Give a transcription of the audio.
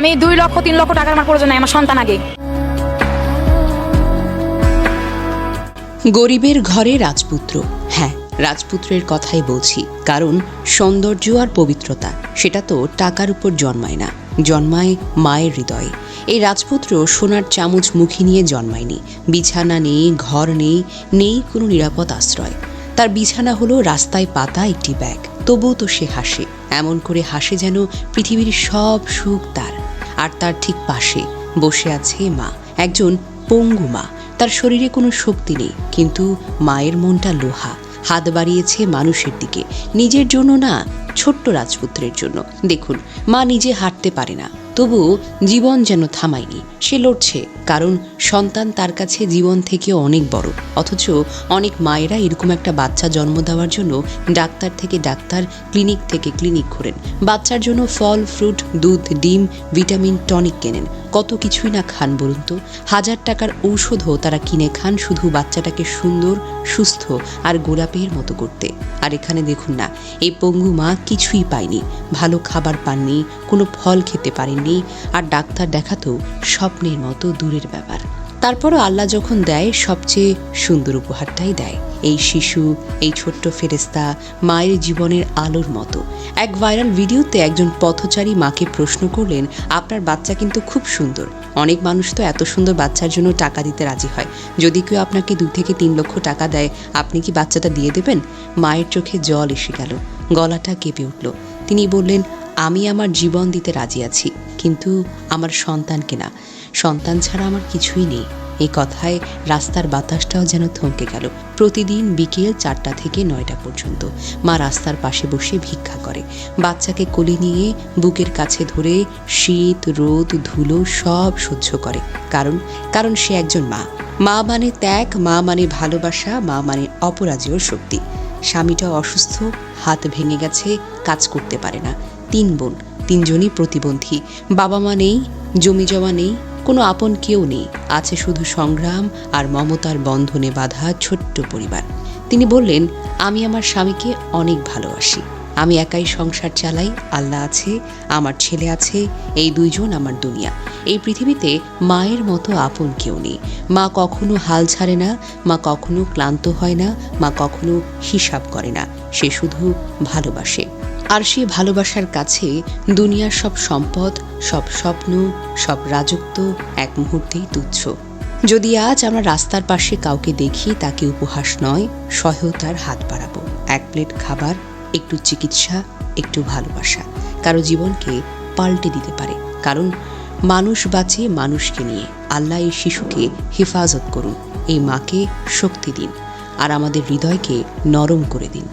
আমি দুই লক্ষ, তিন লক্ষ টাকার আমার প্রয়োজন আমার সন্তান আগে। গরিবের ঘরে রাজপুত্র। হ্যাঁ রাজপুত্রের কথাই বলছি, কারণ সৌন্দর্য আর পবিত্রতা, সেটা তো টাকার উপর জন্মায় না, জন্মায় মায়ের হৃদয়ে। এই রাজপুত্র সোনার চামচ মুখী নিয়ে জন্মায়নি, বিছানা নেই, ঘর নেই নেই কোনো নিরাপদ আশ্রয়। তার বিছানা হলো রাস্তায় পাতা একটি ব্যাগ, তবুও তো সে হাসে, এমন করে হাসে যেন পৃথিবীর সব সুখ তার। আর তার ঠিক পাশে বসে আছে মা, একজন পঙ্গু মা। তার শরীরে কোনো শক্তি নেই, কিন্তু মায়ের মনটা লোহা। হাত বাড়িয়েছে মানুষের দিকে। নিজের জন্য না, ছোট্ট রাজপুত্রের জন্য। দেখুন, মা নিজে হাঁটতে পারে না। তবুও জীবন যেন থামায়নি। সে লড়ছে, কারণ সন্তান তার কাছে জীবন থেকে অনেক বড়। অথচ অনেক মায়েরা এরকম একটা বাচ্চা জন্ম দেওয়ার জন্য ডাক্তার থেকে ডাক্তার, ক্লিনিক থেকে ক্লিনিক ঘোরেন। বাচ্চার জন্য ফল, ফ্রুট, দুধ, ডিম, ভিটামিন, টনিক কেনেন। কত কিছুই না খান বলুন তো। হাজার টাকার ঔষধও তারা কিনে খান শুধু বাচ্চাটাকে সুন্দর, সুস্থ আর গোলাপের মতো করতে। আর এখানে দেখুন না, এই পঙ্গু মা কিছুই পায়নি। ভালো খাবার পাননি, কোনো ফল খেতে পারেননি আর ডাক্তার দেখাতেও স্বপ্নের মতো দূরের ব্যাপার। তারপরও আল্লাহ যখন দেয়, সবচেয়ে সুন্দর উপহারটাই দেয়। এই শিশু, এই ছোট্ট ফেরেস্তা মায়ের জীবনের আলোর মতো। এক ভাইরাল ভিডিওতে একজন পথচারী মাকে প্রশ্ন করলেন, আপনার বাচ্চা কিন্তু খুব সুন্দর। অনেক মানুষ তো এত সুন্দর বাচ্চার জন্য টাকা দিতে রাজি হয়। যদি কেউ আপনাকে দু থেকে তিন লক্ষ টাকা দেয়, আপনি কি বাচ্চাটা দিয়ে দেবেন? মায়ের চোখে জল এসে গেল। গলাটা কেঁপে উঠল। তিনি বললেন আমি আমার জীবন দিতে রাজি আছি, কিন্তু আমার সন্তানকে না সন্তান ছাড়া আমার কিছুই নেই। এই কথায় রাস্তার বাতাসটাও যেন থমকে গেল। প্রতিদিন বিকেল চারটা থেকে নয়টা পর্যন্ত মা রাস্তার পাশে বসে ভিক্ষা করে। বাচ্চাকে কোলে নিয়ে বুকের কাছে ধরে শীত, রোদ, ধুলো সব সহ্য করে। কারণ কারণ সে একজন মা। মা মানে ত্যাগ, মা মানে ভালোবাসা, মা মানে অপরাজেয় শক্তি। স্বামীটাও অসুস্থ, হাত ভেঙে গেছে, কাজ করতে পারে না। তিন বোন, তিনজনই প্রতিবন্ধী। বাবা মা নেই, জমি জমা নেই, কোনো আপন কেউ নেই। আছে শুধু সংগ্রাম আর মমতার বন্ধনে বাঁধা ছোট্ট পরিবার। তিনি বললেন, আমি আমার স্বামীকে অনেক ভালোবাসি। আমি একাই সংসার চালাই, আল্লাহ আছে, আমার ছেলে আছে, এই দুইজন আমার দুনিয়া। এই পৃথিবীতে মায়ের মতো আপন কেউ নেই। মা কখনো হাল ছাড়ে না, মা কখনো ক্লান্ত হয় না, মা কখনো হিসাব করে না। সে শুধু ভালোবাসে। আর সেই ভালোবাসার কাছে দুনিয়ার সব সম্পদ, সব স্বপ্ন, সব রাজত্ব এক মুহূর্তেই তুচ্ছ। যদি আজ আমরা রাস্তার পাশে কাউকে দেখি, তাকে উপহাস নয় সহায়তার হাত বাড়াবো। এক প্লেট খাবার, একটু চিকিৎসা, একটু ভালোবাসা। কারও জীবনকে পাল্টে দিতে পারে। কারণ মানুষ বাঁচে মানুষকে নিয়ে। আল্লাহ এই শিশুকে হেফাজত করুন। এই মাকে শক্তি দিন। আর আমাদের হৃদয়কে নরম করে দিন।